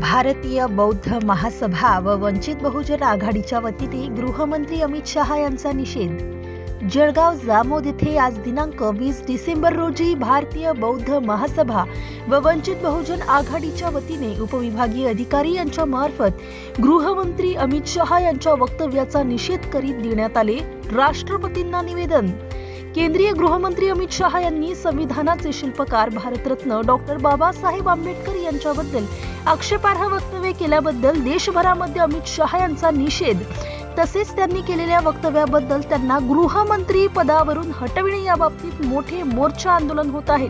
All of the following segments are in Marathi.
भारतीय बौद्ध महासभा व वंचित बहुजन आघाडीच्या वतीने गृहमंत्री अमित शहा यांचा निषेध. जळगाव जामोद येथे आज दिनांक वीस डिसेंबर रोजी भारतीय बौद्ध महासभा व वंचित बहुजन आघाडीच्या वतीने उपविभागीय अधिकारी यांच्या मार्फत गृहमंत्री अमित शहा यांच्या वक्तव्याचा निषेध करीत देण्यात आले. राष्ट्रपतींना निवेदन. केंद्रीय गृहमंत्री अमित शहा यांनी संविधानाचे शिल्पकार भारतरत्न डॉक्टर बाबासाहेब आंबेडकर यांच्याबद्दल आक्षेपार्ह वक्तव्य केल्याबद्दल देशभरामध्ये अमित शहा यांचा निषेध. तसेच त्यांनी केलेल्या वक्तव्याबद्दल त्यांना गृहमंत्री पदावरून हटविणे याबाबतीत मोठे मोर्चा आंदोलन होत आहे.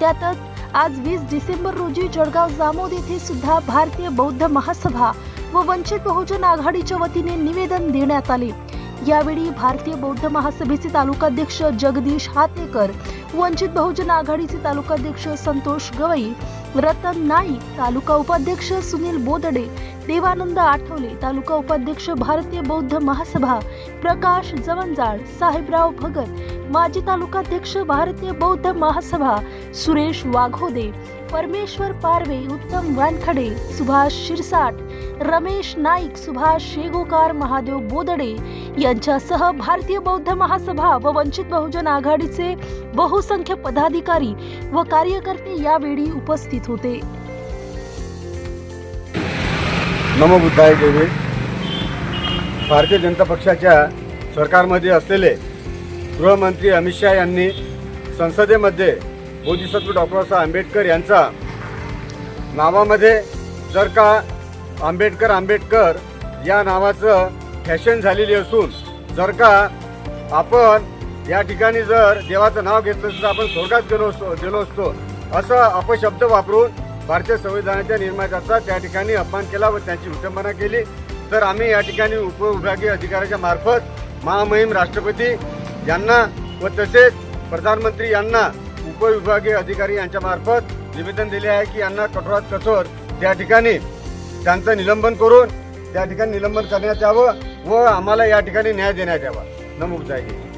त्यातच आज वीस डिसेंबर रोजी जळगाव जामोद येथे सुद्धा भारतीय बौद्ध महासभा व वंचित बहुजन आघाडीच्या वतीने निवेदन देण्यात आले. यावेळी भारतीय बौद्ध महासभेचे तालुकाध्यक्ष जगदीश हातेकर वंचित बहुजन आघाडीचे तालुकाध्यक्ष संतोष गवई रतन नाईक तालुका उपाध्यक्ष सुनील बोदडे देवानंद आठवले तालुका उपाध्यक्ष भारतीय बौद्ध महासभा प्रकाश जवंजाळ साहेबराव भगत माजी तालुकाध्यक्ष भारतीय बौद्ध महासभा सुरेश वाघोदे परमेश्वर पारवे उत्तम वानखडे सुभाष शिरसाट रमेश नाईक सुभाष शेगोकार महादेव बोदडे यांच्यासह भारतीय बौद्ध महासभा व वंचित बहुजन आघाडीचे बहुसंख्य पदाधिकारी व कार्यकर्ते यावेळी उपस्थित होते. नमो बुद्धाय भारतीय जनता पक्षाच्या सरकारमध्ये असलेले गृहमंत्री अमित शहा यांनी संसदेमध्ये बोधिसत्व डॉक्टर बाबासाहेब आंबेडकर यांचा नावामध्ये जर का आंबेडकर आंबेडकर या नावाचं फॅशन झालेली असून जर का आपण या ठिकाणी जर देवाचं नाव घेतलं तर आपण स्वर्गात गेलो असतो गेलो असतो. असा अपशब्द वापरून भारतीय संविधानाच्या निर्मात्याचा त्या ठिकाणी अपमान केला व त्यांची विटंबना केली. तर आम्ही या ठिकाणी उपविभागीय अधिकाऱ्याच्या मार्फत महामहिम राष्ट्रपती यांना व तसेच प्रधानमंत्री यांना उपविभागीय अधिकारी यांच्या मार्फत निवेदन दिले आहे की यांना कठोरात कठोर त्या ठिकाणी त्यांचं निलंबन करून त्या ठिकाणी निलंबन करण्यात यावं व आम्हाला या ठिकाणी न्याय देण्यात यावा. नमूद जाईल